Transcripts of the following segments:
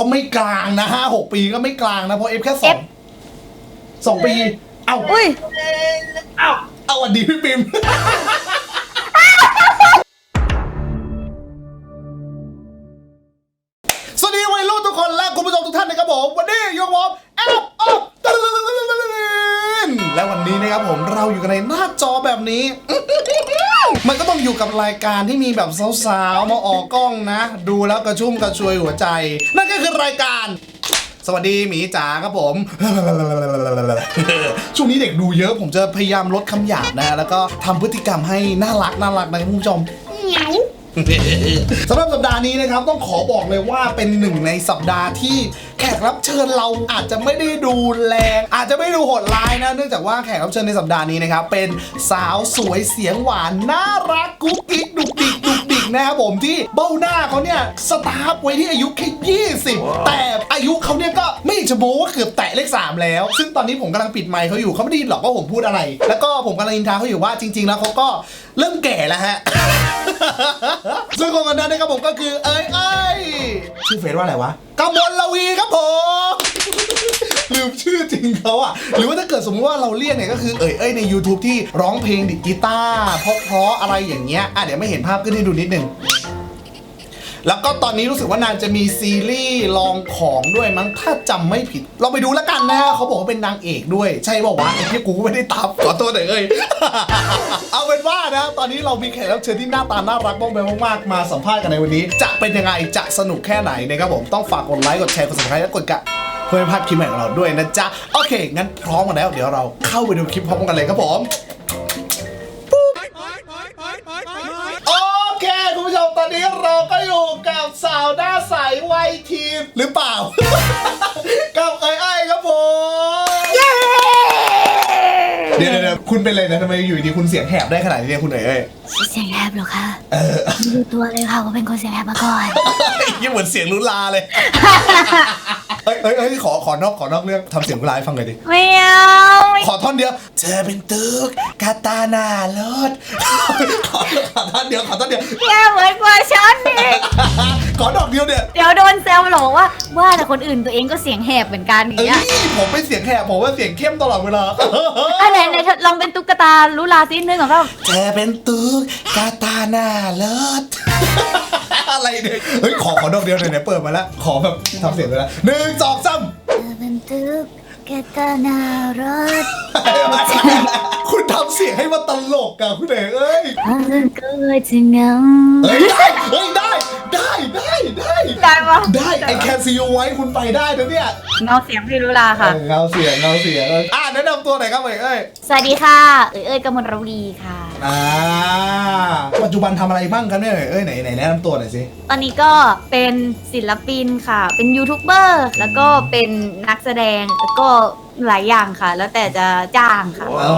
ก็ไม่กลางนะห้าหกปีก็ไม่กลางนะ เพราะเอฟแค่สอง F สองปี เอ้าอุ้ย เอ้าเอาวันดีพี่ปิม สวัสดีวัยรุ่นทุกคนและคุณผู้ชมทุกท่านนะครับผม วันนี้อยู่กับผมแอปออฟและวันนี้นะครับผมเราอยู่กันในหน้าจอแบบนี้ มันก็ต้องอยู่กับรายการที่มีแบบสาวๆ มาออกกล้องนะ ดูแล้วกระชุ่มกระชวยหัวใจ นั่นก็คือรายการ สวัสดีหมีจ๋าครับผม ช่วงนี้เด็กดูเยอะผมจะพยายามลดคำหยาบนะ แล้วก็ทำพฤติกรรมให้น่ารักน่ารักนะคุณผู้ชม สำหรับสัปดาห์นี้นะครับต้องขอบอกเลยว่าเป็นหนึ่งในสัปดาห์ที่แขกรับเชิญเราอาจจะไม่ได้ดูแรง อาจจะไม่ดูโหดร้ายนะ เนื่องจากว่าแขกรับเชิญในสัปดาห์นี้นะครับเป็นสาวสวยเสียงหวานน่ารักกุ๊กกิ๊กดุกดิกดุกดิกนะครับผมที่เบ้าหน้าเขาเนี่ยสตาร์ฟไว้ที่อายุแค่20 แต่อายุเขาเนี่ยก็ไม่จะโม้ว่าเกือบ เลขสามแล้ว ซึ่งตอนนี้ผมกำลังปิดไมค์เขาอยู่เขาไม่ได้ยินหรอกว่าผมพูดอะไร แล้วก็ผมกำลังอินทาเขาอยู่ว่าจริง ๆ แล้วเขาก็เริ่มแก่แล้วฮะ ซึ่งคนคนนั้นนะครับผมก็คือเอ้ยเอ้ยชื่อเฟซว่าอะไรวะกมลลวีครับผมลืมชื่อจริงเขาอะหรือว่าถ้าเกิดสมมติว่าเราเรียกเนี่ยก็คือเอ้ยเอ้ยใน YouTube ที่ร้องเพลงดิดกีตาร์เพราะๆอะไรอย่างเงี้ยอะเดี๋ยวไม่เห็นภาพขึ้นให้ดูนิดนึง แล้วก็ตอนนี้รู้สึกว่านางจะมีซีรีส์ลองของด้วยมั้งถ้าจำไม่ผิด เราไปดูแล้วกันนะฮะเขาบอกว่าเป็นนางเอกด้วย ใช่ป่าวะไอ้ที่กูไม่ได้ตามขอโทษหน่อยเอ้ย เอาเป็นว่านะตอนนี้เรามีแขกรับเชิญที่หน้าตาน่ารักบ้องแบงมากๆมาสัมภาษณ์กันในวันนี้ จะเป็นยังไงจะสนุกแค่ไหนนะครับผมต้องฝากกดไลค์กดแชร์กด subscribe และกดกระเพื่อไม่พลาดคลิปใหม่ของเราด้วยนะจ๊ะโอเค งั้นพร้อมกันแล้ว เดี๋ยวเราเข้าไปดูคลิปพร้อมกันเลยครับผม คุณผู้ชมตอนนี้เราก็อยู่กับสาวหน้าใสวัยทีนหรือเปล่า กับเอ้ยไอ้ายครับผมเดี๋ยวเดี๋ยวเดี๋ยวคุณเป็นอะไรนะทำไมอยู่ดีคุณเสียงแหบได้ขนาดนี้เนี่ยคุณเอ๋ยเอ้ยเสียงแหบเหรอคะเออไม่รู้ตัวเลยค่ะว่าเป็นคนเสียงแหบมาก่อนยังเหมือนเสียงลุลาเลยเอ้ยเอ้ยเอ้ยขอขอนอกขอนอกเรื่องทำเสียงลุลาให้ฟังหน่อยดิไม่เอาไม่ ขอท่อนเดียว เธอเป็นตึกกาตาหนาเลิศขอขอท่อนเดียวขอท่อนเดียวแย่เหมือนกว่าฉันอีกขอดอกเดียวเนี่ยเดี๋ยวโดนแซวหรอกว่า ว่าแต่คนอื่นตัวเองก็เสียงแหบเหมือนกันอย่างเอ้ยเงี้ยผมไม่เสียงแหบผมว่าเสียงเข้มตลอดเวลาอะไหนไหนเธอลองเป็นตุ๊กตาลุลาซิหนึ่งของเราเธอเป็นตึกกาตาหนาเลิศอะไรเนี่ย เฮ้ยขอขอดอกเดียวหน่อยเนี่ยเปิดมาแล้ว ขอแบบทำเสียงเลยนะหนึ่งสองสาม เธอเป็นตุ๊กแกตานารถคุณทำเสียงให้มันตลกอะคุณเอกเอ้ยเพราะฉันก็เลยจะเหงาเฮ้ยได้เฮ้ยได้ ได้ได้ได้ได้ปะได้ไอแคนซีโอไว้คุณไปได้นะเนี่ยเงาเสียงพี่ลุลาค่ะเออเงาเสียงเงาเสียงเอออะ แนะนำตัวหน่อยครับเอกเอ้ยสวัสดีค่ะ เอ้ยเอ้ยกมลรวีค่ะ อ่าปัจจุบันทำอะไรบ้างครับเนี่ยเอ้ยไหนไหนแนะนำตัวหน่อยสิ ตอนนี้ก็เป็นศิลปินค่ะ เป็นยูทูบเบอร์แล้วก็เป็นนักแสดงแล้วก็หลายอย่างค่ะ แล้วแต่จะจ้างค่ะ อ๋อ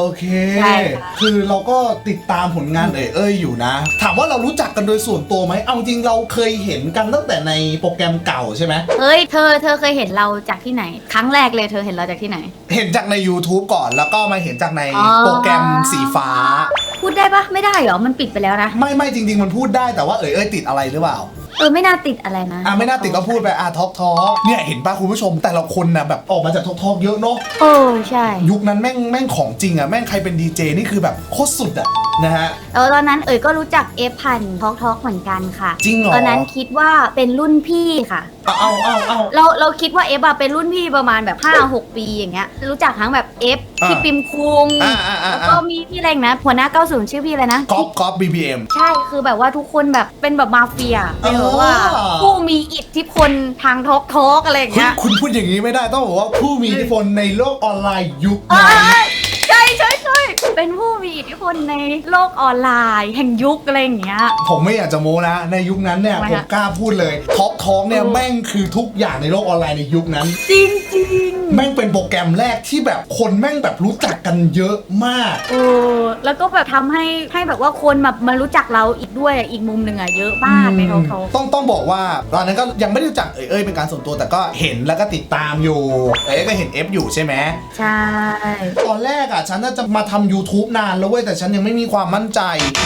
โอเค ใช่ค่ะ คือเราก็ติดตามผลงานเอ่ยเอ้ยอยู่นะ ถามว่าเรารู้จักกันโดยส่วนตัวไหมเอาจริงเราเคยเห็นกันตั้งแต่ในโปรแกรมเก่าใช่ไหมเฮ้ยเธอเธอเคยเห็นเราจากที่ไหน ครั้งแรกเลยเธอเห็นเราจากที่ไหน เห็นจากใน YouTube ก่อนแล้วก็มาเห็นจากในอ๋อ โปรแกรมสีฟ้า พูดได้ปะไม่ได้เหรอ มันปิดไปแล้วนะ ไม่ไม่จริง ๆ มันพูดได้แต่ว่าเอ่ยเอ้ยติดอะไรหรือเปล่า เออ ไม่น่าติดอะไรนะอะไม่น่าติดก็พูดไปอะทอกทอเนี่ยเห็นป่ะคุณผู้ชมแต่ละคนนะแบบออกมาจากทอกทอกเยอะเนาะโอ้ใช่ ยุคนั้นแม่งแม่งของจริงอะแม่งใครเป็นดีเจนี่คือแบบโคตรสุดอะนะฮะ เออตอนนั้นเอ๋ยก็รู้จักเอฟพันทอกทอกเหมือนกันค่ะ จริงเหรอ ตอนนั้นคิดว่าเป็นรุ่นพี่ค่ะเอาเอาเอาเอา เราเราคิดว่าเอฟอะเป็นรุ่นพี่ประมาณแบบ5 6 ปีอย่างเงี้ย รู้จักทั้งแบบเอฟอ่าพี่ปิมคุงอ่าอ่าอ่า แล้วก็มีพี่อะไรอีกนะหัวหน้า90ชื่อพี่อะไรนะก๊อปก๊อป BBM ใช่คือแบบว่าทุกคนแบบเป็นแบบมาเฟียเป็นแบบว่าอ๋อ ผู้มีอิทธิพลทางทอกทอกอะไรอย่างเฮ้ยเงี้ย คุณพูดอย่างนี้ไม่ได้ต้องบอกว่าผู้มีอิทธิพลในโลกออนไลน์ยุคเอนั้นอ ใช่ใช่ใช่เป็นผู้มีอิทธิพลในโลกออนไลน์ แห่งยุคอะไรอย่างเงี้ย ผมไม่อยากจะโม้นะ ในยุคนั้นเนี่ย ทำไมผมฮะกล้าพูดเลยท็อปท้องเนี่ยเออแม่งคือทุกอย่างในโลกออนไลน์ในยุคนั้น จริงจริงแม่งเป็นโปรแกรมแรกที่แบบคนแม่งแบบรู้จักกันเยอะมากโอ้แล้วก็แบบทำให้ให้แบบว่าคนแบบมารู้จักเราอีกด้วยอีกมุมหนึ่งอะเยอะมากในทอต้องต้องบอกว่าตอนนั้นก็ยังไม่ได้รู้จักเอ่ยเอ้ยเป็นการส่วนตัวแต่ก็เห็นแล้วก็ติดตามอยู่เอ้ยก็เห็น F อยู่ใช่ไหม ใช่ ตอนแรกอะฉันน่าจะมาทำ YouTube นานแล้วเว้ยแต่ฉันยังไม่มีความมั่นใจ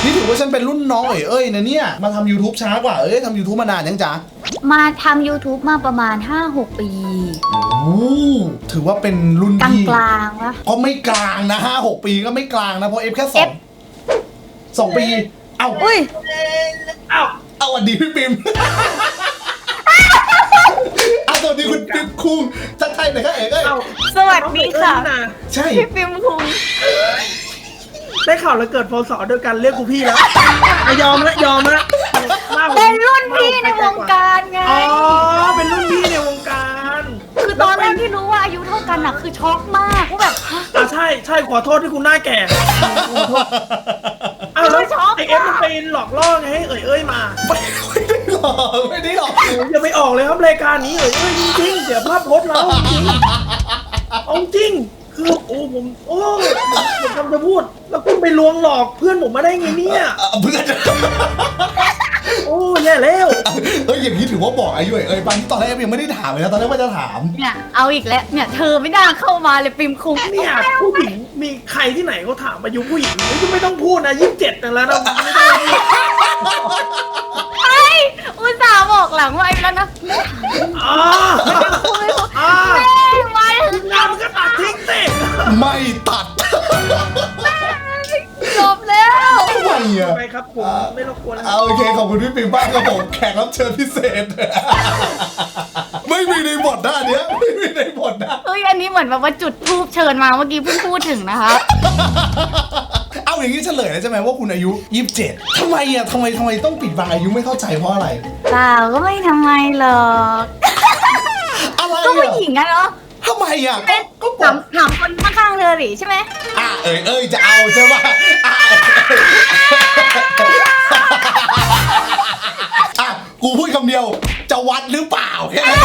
นี่ถือว่าฉันเป็นรุ่นน้องเอ่ยเอ้ยนะเนี่ยมาทำ YouTube ช้ากว่าเอ้ยทำ YouTube มานานยังจ๊ะมาทำ YouTube มาประมาณ 5-6 ปีโอ้ถือว่าเป็นรุ่นกลางพี่กลางๆวะก็ไม่กลางนะห้าหกปีก็ไม่กลางนะเพราะ F แค่สอง F สองปี เอ้าอุ้ยอ้าวเอาวันดีพี่ปิมเอา สวัสดีคุณปิมคุงทักทายหน่อยครับเอ๋เอ้ยอ้าวสวัสดีค่ะน้องเอ๋ยนี่นะใช่ พี่ปิมคุงได้ข่าวแล้วเกิดพศเดียวกันเรียกกูพี่แล้วอะยอมละยอมละมากกว่าเป็นรุ่นพี่ในวงการไง อ๋อ เป็นรุ่นพี่ในวงการ คือตอนแรกที่รู้ว่าอายุเท่ากันอะคือช็อกมากว่าแบบฮะ อะใช่ใช่ขอโทษที่คุณหน้าแก่ขอโทษอ้าวแล้วช็อกอะไอเอฟมันไปหลอกล่อไงให้เอ่ยเอ้ยมา ไม่ ได้หรอกไม่ได้หรอกโอ้ยอย่าไปออกเลยครับรายการนี้เอ่ยเอ้ยจริงๆเสียภาพพจน์เราจริงเอาจริงคือโอ้ผมโอ้ผมทำจะพูด แล้วคุณไปลวงหลอกเพื่อนผมมาได้ไงเนี่ยเอ่อเพื่อนโอ้แย่แล้วเอ้ยอย่างนี้ถือว่าบอกอายุเอ๋ยเอ้ยบางที่ตอนแรกยังไม่ได้ถามเลยนะตอนแรกว่าจะถาม เนี่ยเอาอีกแล้วเนี่ยเธอไม่น่าเข้ามาเลยปิมคุงเนี่ยผู้หญิงมีใครที่ไหนเขาถามอายุผู้หญิงไม่ไม่ต้องพูดนะยี่สิบเจ็ดแล้วนะไม่ต้อง ห์บอกหลังไว้แล้วนะอ่าอ่าแม่มาถึงงานมันก็ตัดทิ้งสิไม่ตัด จบแล้วทำไมอะไปครับผมไม่รบกวนแล้วเอาโอเคขอบคุณพี่ปิมมากครับผมแขกรับเชิญพิเศษ ไม่มีในบทหน้าเนี้ยไม่มีในบทนะ เฮ้ยอันนี้เหมือนแบบว่าจุดทูบเชิญมาเมื่อกี้เพิ่งพูดถึงนะคะเอาอย่างนี้เฉลยแล้วใช่ไหมว่าคุณอายุ 27ทำไมอะทำไมทำไมต้องปิดบังอายุไม่เข้าใจเพราะอะไร เปล่าก็ไม่ทำไมหรอกอะไรก็ผู้อะหญิงอะเนาะทำไมอะก็ก็บอถากมถามคนข้างๆเธอดิใช่ไหมอะเอ้ยเอ้ยจะเอาใช่ป่ะอะอะกูพูดคำเดียวจะวัดหรือเปล่าแค่นั้น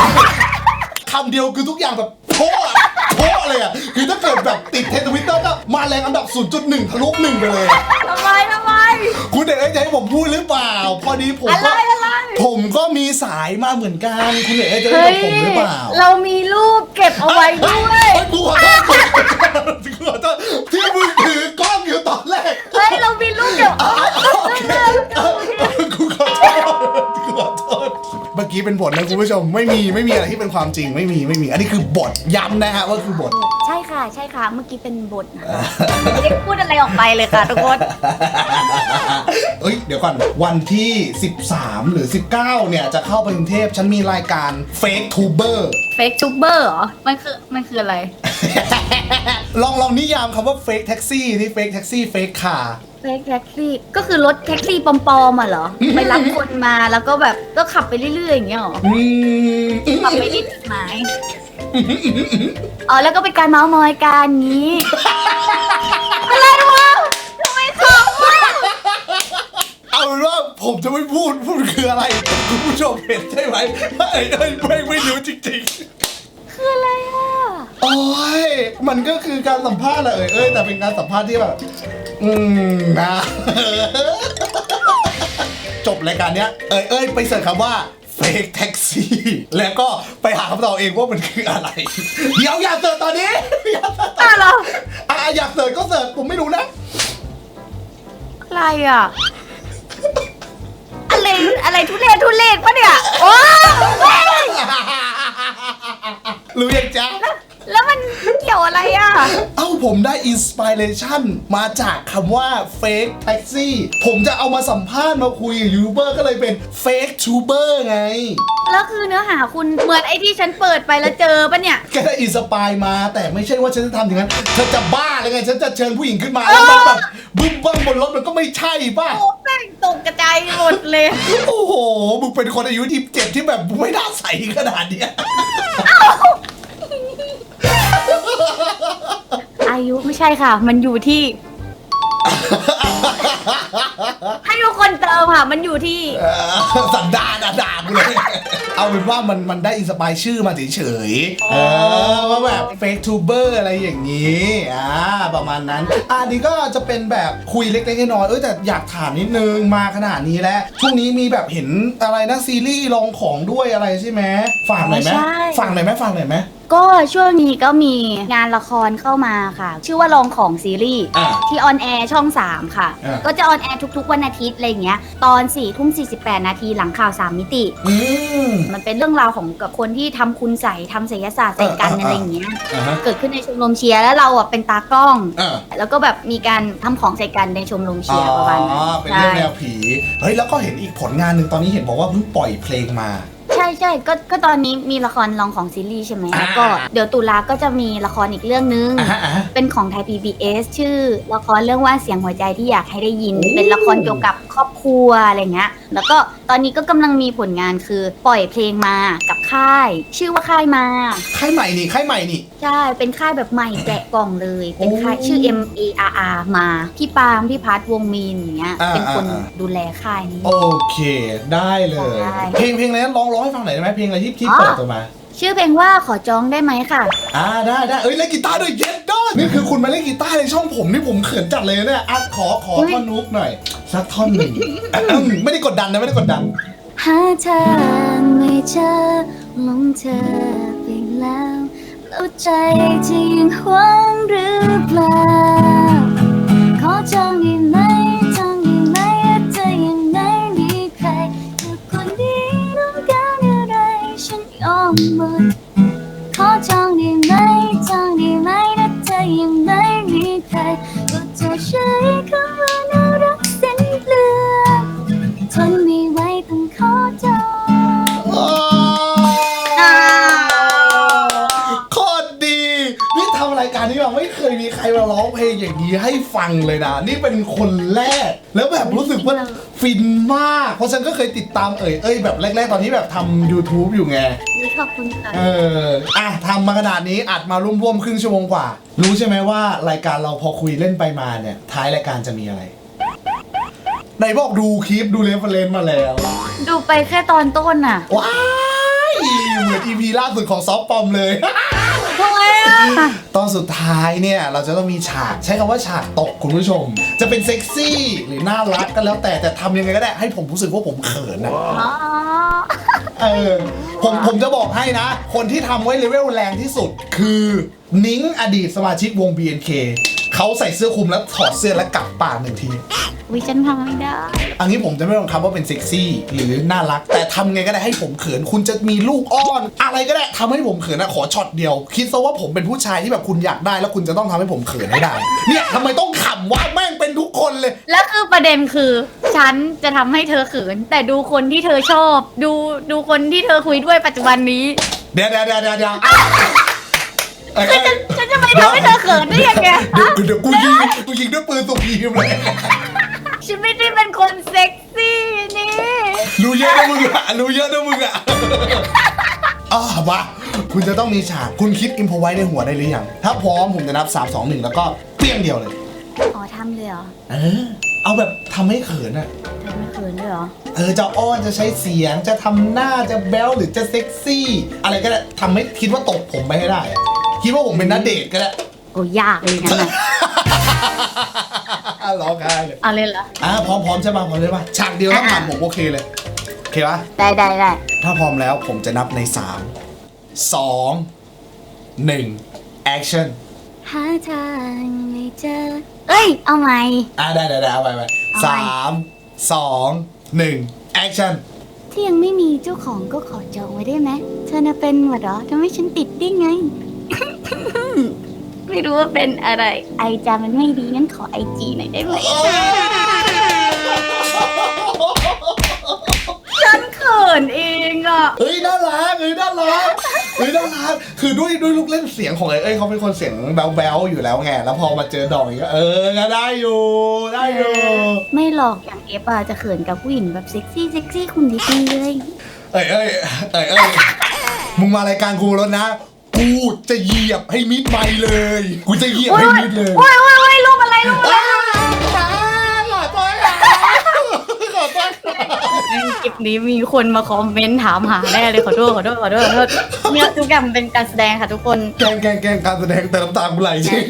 คำเดียวคือทุกอย่างแบบโพ่อะ โพ่เลยอะคือถ้าเกิดแบบติดเทรนด์ทวิตเตอร์ก็มาแรงอันดับ 0.1ทะลุหนึ่งไปเลยอะทำไมทำไม คุณเด็กจะให้ผมพูดหรือเปล่า พอดีผมอะไรก็อะไร ผมก็มีสายมาเหมือนกัน คุณเด็กจะให้เฮ้ย กับผมหรือเปล่า เรามีรูปเก็บเอาไว้ด้วย เฮ้ยกูขอโทษกูขอโทษที่มึงถือกล้องอยู่ตอนแรกเฮ้ย เรามีรูปเก็บเอาไว้โอเคกูขอโทษกูขอโทษ เมื่อกี้เป็นบทนะคุณผู้ชมไม่มีไม่มีอะไรที่เป็นความจริงไม่มีไม่มี อันนี้คือบทย้ำนะฮะว่าคือบท ใช่ค่ะ ใช่ค่ะ เมื่อกี้เป็นบทนะคะไม่ได้พูดอะไรออกไปเลยค่ะทุกคน เอ้ยเดี๋ยวก่อนวันที่ 13 หรือ 19 เนี่ยจะเข้าไปกรุงเทพฉันมีรายการ Fake Tuber เฟกทูเบอร์เหรอ มันคือ มันคืออะไร ลองลองนิยามคำว่า Fake Taxi ที่ Fake Taxi Fake Car เฟก แท็กซี่ก็คือรถแท็กซี่ปลอมๆอะเหรอ ไปรับคนมาแล้วก็แบบก็ขับไปเรื่อยๆอย่างเงี้ยเหรออืมขับไปที่จุดหมายอ๋อแล้วก็เป็นการเมาส์มอยกันนี้ อะไรวะทำไมขำวะเอาเป็นว่าผมจะไม่พูดพูดคืออะไร คุณผู้ชมเห็นใช่ไหมว่าไอ้เอ้ยไม่ไม่รู้จริงคืออะไรอะๆ โอ้ย มันก็คือการสัมภาษณ์แหละเอ้ยเอ้ยแต่เป็นการสัมภาษณ์ที่แบบ อืมนะ จบรายการเนี้ย เอ้ยเอ้ยไปเสิร์ชคำว่า fake taxi แล้วก็ไปหาคำตอบเองว่ามันคืออะไร เดี๋ยวอย่าเสิร์ชตอนนี้ อย่าเสิร์ชตอนอ้าวเหรออะอยากเสิร์ชก็เสิร์ชผมไม่รู้นะ อะไรอะ อะไรอะไรทุเรศทุเรศปะเนี่ย โอ้เว้ยรู้ยังจ๊ะ แล้วมันเกี่ยวอะไรอะ เอ้าผมได้อินสปิเรชันมาจากคำว่า fake taxi ผมจะเอามาสัมภาษณ์มาคุยกับยูทูบเบอร์ก็เลยเป็น fake tuber ไง แล้วคือเนื้อหาคุณเหมือนไอ้ที่ฉันเปิดไปแล้วเจอปะเนี่ยแค่ได้อินสปายมาแต่ไม่ใช่ว่าฉันจะทำอย่างนั้นเธอจะบ้าเลยไง ฉันจะเชิญผู้หญิงขึ้นมาแล้วมันแบบบึ้มบ้างบนรถมันก็ไม่ใช่ป่ะ โอ้แม่งตกกระจายหมดเลย โอ้โห มึงเป็นคนอายุที่เจ็ดที่แบบไม่น่าใสขนาดเนี้ย อายุไม่ใช่ค่ะ มันอยู่ที่ ให้ทุกคนเติมค่ะ มันอยู่ที่ เออสันดานอะด่ากูเลย เอาเป็นว่ามันมันได้อินสปายชื่อมาเฉยๆเออว่าแบบเฟกทูเบอร์อะไรอย่างนี้อ่าประมาณนั้นอะอันนี้ก็จะเป็นแบบคุยเล็กๆน้อยๆเออแต่อยากถามนิดนึงมาขนาดนี้แล้ว ช่วงนี้มีแบบเห็นอะไรนะซีรีส์ลองของด้วยอะไรใช่ไหมฝากหน่อยไหมใช่ ฝากหน่อยไหมฝากหน่อยไหม ก็ช่วงนี้ก็มีงานละครเข้ามาค่ะ ชื่อว่าลองของซีรีส์อ่า ที่ออนแอร์ช่อง 3 ค่ะ อ่า ก็จะออนแอร์ทุกๆ วันอาทิตย์อะไรอย่างเงี้ยตอน4ี่ทุ่ม48นาทีหลังข่าว 3 มิติ อืม มันเป็นเรื่องราวของกับคนที่ทำคุณใส่ทำศิลศาสตร์ใส่กันเออเออ อะไรอย่างเงี้ยอ่าฮะเกิดขึ้นในชมรมเชียร์แล้วเราอะเป็นตากล้อง อ่าแล้วก็แบบมีการทำของใส่กันในชมรมเชียร์ประมาณนั้นอ๋อเป็นเรื่องแนวผี เฮ้ย แล้วก็เห็นอีกผลงานหนึ่งตอนนี้เห็นบอกว่าเพิ่งปล่อยเพลงมา ใช่ใช่ก็ก็ตอนนี้มีละครลองของซีรีส์ใช่ไหมอ่า แล้วก็เดี๋ยวตุลาก็จะมีละครอีกเรื่องนึง อ่าฮะอ่าฮะ เป็นของไทย PBS ชื่อละครเรื่องว่าเสียงหัวใจที่อยากให้ได้ยิน โอ้ เป็นละครเกี่ยวกับครอบครัวอะไรเงี้ย แล้วก็ตอนนี้ก็กำลังมีผลงานคือปล่อยเพลงมากับค่าย ชื่อว่าค่ายมา ค่ายใหม่นี่ค่ายใหม่นี่ ใช่ เป็นค่ายแบบใหม่แกะกล่องเลย เป็นค่ายโอ้ชื่อ M A R R มา พี่ปาล์มพี่พัทวงมีนอย่างเงี้ย อ่าเป็นคนอ่าอ่า ดูแลค่ายนี้ โอเค ได้เลยใช่เพลงเพลงอะไรนะร้องร้องให้ฟังหน่อยได้ไหมเพลงอะไรที่ที่อ๋อเปิดตัวมา ชื่อเพลงว่าขอจองได้ไหมค่ะ อ่าได้ได้เอ้ยเล่นกีตาร์ด้วยเย็ดด้วยนี่คือคุณมาเล่นกีตาร์ในช่องผมนี่ผมเขินจัดเลยเนี่ยอะขอขออุ๊ยท่อนนุกหน่อย สักท่อนหนึ่งอืมไม่ได้กดดันนะไม่ได้กดดัน หาทางไม่เจอหลงเธอไปแล้วแล้วใจจะยังหวังหรือเปล่า ขอจอง เคยมีใครมาร้องเพลงอย่างนี้ให้ฟังเลยนะ นี่เป็นคนแรก แล้วแบบรู้สึกว่าฟินมาก เพราะฉันก็เคยติดตามเอ่ยเอ้ยแบบแรก ๆ ตอนที่แบบทำ YouTube อยู่ไง นี่ขอบคุณค่ะเออ อะทำมาขนาดนี้อัดมาร่วมๆครึ่งชั่วโมงกว่า รู้ใช่ไหมว่ารายการเราพอคุยเล่นไปมาเนี่ย ท้ายรายการจะมีอะไรไหนบอกดูคลิปดูเรฟเฟรนมาแล้ว ดูไปแค่ตอนต้นน่ะ ว้ายเหมือน EP ล่าสุดของซอฟปอมเลย ทำไมอะตอนสุดท้ายเนี่ยเราจะต้องมีฉากใช้คำว่าฉากตกคุณผู้ชม จะเป็นเซ็กซี่หรือน่ารักก็แล้วแต่แต่ทำยังไงก็ได้ให้ผมรู้สึกว่าผมเขินนะอ๋อเออผมผมจะบอกให้นะ คนที่ทำไว้เลเวลแรงที่สุด คือนิ้งอดีตสมาชิกวง BNK เขาใส่เสื้อคลุมแล้วถอดเสื้อแล้วกัดปากหนึ่งที วิฉันทำไม่ได้ อันนี้ผมจะไม่ลงคำว่าเป็นเซ็กซี่หรือน่ารัก แต่ทำไงก็ได้ให้ผมเขิน คุณจะมีลูกอ้อน อะไรก็ได้ทำให้ผมเขินนะขอช็อตเดียว คิดซะว่าผมเป็นผู้ชายที่แบบคุณอยากได้ แล้วคุณจะต้องทำให้ผมเขินให้ได้ เนี่ยทำไมต้องขำว่าแม่งเป็นทุกคนเลย แล้วคือประเด็นคือ ฉันจะทำให้เธอเขิน แต่ดูคนที่เธอชอบ ดูดูคนที่เธอคุยด้วยปัจจุบันนี้ เดี๋ยวเดี๋ยวเดี๋ยวเดี๋ยวเดี๋ยวเอ้ยคือเอ้ยฉันฉัน จะไปทำให้เธอเขินได้ยังไงเดี๋ยวเดี๋ยวกูยิงกูยิงด้วยปืนสุกีมเลยฉันไม่ได้เป็นคนเซ็กซี่นี่ รู้เยอะนะมึงอะรู้เยอะนะมึงอะอะมาคุณจะต้องมีฉาก คุณคิดอิมพอไว้ในหัวได้หรือยัง ถ้าพร้อมผมจะนับ 3 2 1 แล้วก็เปี้ยงเดียวเลย อ๋อทำเลยเหรอ เออ เอาแบบทำให้เขินอะเธอไม่เขินด้วยเหรอ เออ จะอ้อน จะใช้เสียง จะทำหน้า จะแบ๊วหรือจะเซ็กซี่ อะไรก็ได้ทำให้คิดว่าตกผมไปให้ได้อะ คิดว่าผมเป็นนัดเดทก็ได้โอ้ยากเลยงั้นน่ะร้องไห้เลยเอาเลยเหรอ อะพร้อมพร้อมใช่ป่ะพร้อมใช่ป่ะฉากเดียวถ้าผ่านผมโอเคเลยโอเคป่ะได้ได้ได้ถ้าพร้อมแล้วผมจะนับใน3 2 1 action หาทางไม่เจอ เอ้ย เอาไหมอะได้ได้ได้เอาไปไปเอาสไปามสองหนึ่ง action ที่ยังไม่มีเจ้าของก็ขอจองไว้ได้ไหมเธอน่ะเป็นหวัดเหรอทำให้ฉันติดได้ไง ไม่รู้ว่าเป็นอะไร ไอจามันไม่ดีงั้นขอไอจีหน่อยได้ไหมฉันเขินเองอะ เฮ้ยน่ารักเฮ้ยน่ารักเฮ้ยน่ารักคือด้วยด้วยลูกเล่นเสียงของไอ้เอ้ยเขาเป็นคนเสียงแบ๊วๆอยู่แล้วไงแล้วพอมาเจอดอกอีกก็เออก็ได้อยู่ได้อยู่ไม่หรอกอย่างเอฟอะจะเขินกับผู้หญิงแบบเซ็กซี่เซ็กซี่คุณดิฉันเลย เอ้ยเอ้ยเอ้ยเอ้ยมึงมารายการกูแล้วนะ กูจะเหยียบให้มิดไปเลย กูจะเหยียบให้มิดเลยโอ้ยโอ้ยโอ้ยรูปอะไรรูปอะไรขอโทษครัขอโทษครับคลิปนี้มีคนมาคอมเมนต์ถามหาแน่เลยขอโทษขอโทษขอโทษขอโทษเนี่ยทุกอย่างเป็นการแสดงค่ะทุกคนแกล้งแกงแกงการแสดงแต่น้ำตากูไหลจริง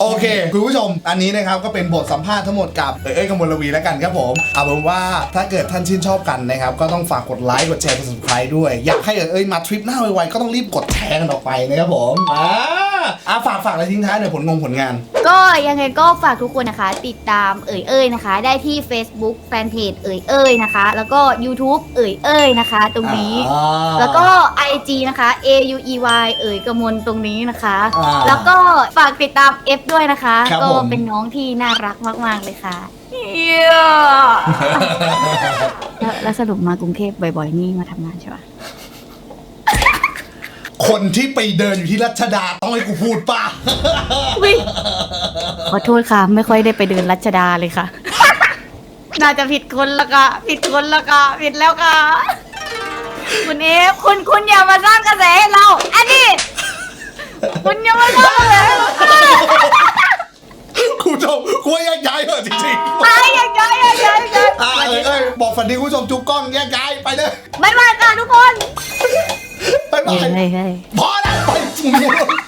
โอเค คุณผู้ชม อันนี้นะครับก็เป็นบทสัมภาษณ์ทั้งหมดกับเอ้ยกมลวีแล้วกันครับผมเอาเป็นว่าถ้าเกิดท่านชื่นชอบกันนะครับก็ต้องฝากกดไลค์กดแชร์กด subscribe ด้วย อยากให้เอ้ยมาทริปหน้าไวๆก็ต้องรีบกดแชร์กันออกไปนะครับผมอ่า อะฝากฝากอะไรทิ้งท้ายหน่อยผลงงผลงาน ก็ยังไงก็ฝากทุกคนนะคะ ติดตามเอ่ยเอ้ยนะคะ ได้ที่ Facebook แฟนเพจเอ่ยเอ้ยนะคะ แล้วก็ YouTube เอ่ยเอ้ยนะคะ ตรงนี้ อ่าแล้วก็ IG นะคะ A U E Y เอ่ยกมลตรงนี้นะคะ อ่าแล้วก็ฝากติดตาม F ด้วยนะคะ ครับก็ผม เป็นน้องที่น่ารักมากๆเลยค่ะเยี่ยแล้วแล้วสรุปมากรุงเทพบ่อยๆ นี่มาทำงานใช่ปะ คนที่ไปเดินอยู่ที่รัชดาต้องให้กูพูดป่ะ อุ๊ยขอโทษค่ะ ไม่ค่อยได้ไปเดินรัชดาเลยค่ะ น่าจะผิดคนละค่ะ ผิดคนละค่ะ ผิดแล้วค่ะ คุณเอฟคุณคุณอย่ามาสร้างกระแสให้เรา อันนี้ คุณอย่ามาสร้างกระแสให้เราคุณผู้ชมกูว่าแยกย้ายเถอะจริงๆไปอย่าย้ายอย่าย้ายอย่าย้ายอ่าเอ้ยเอ้ยบอกฝันดีคุณผู้ชมจุกกล้องแยกย้ายไปเลย บ๊ายบายค่ะทุกคน บ๊ายบา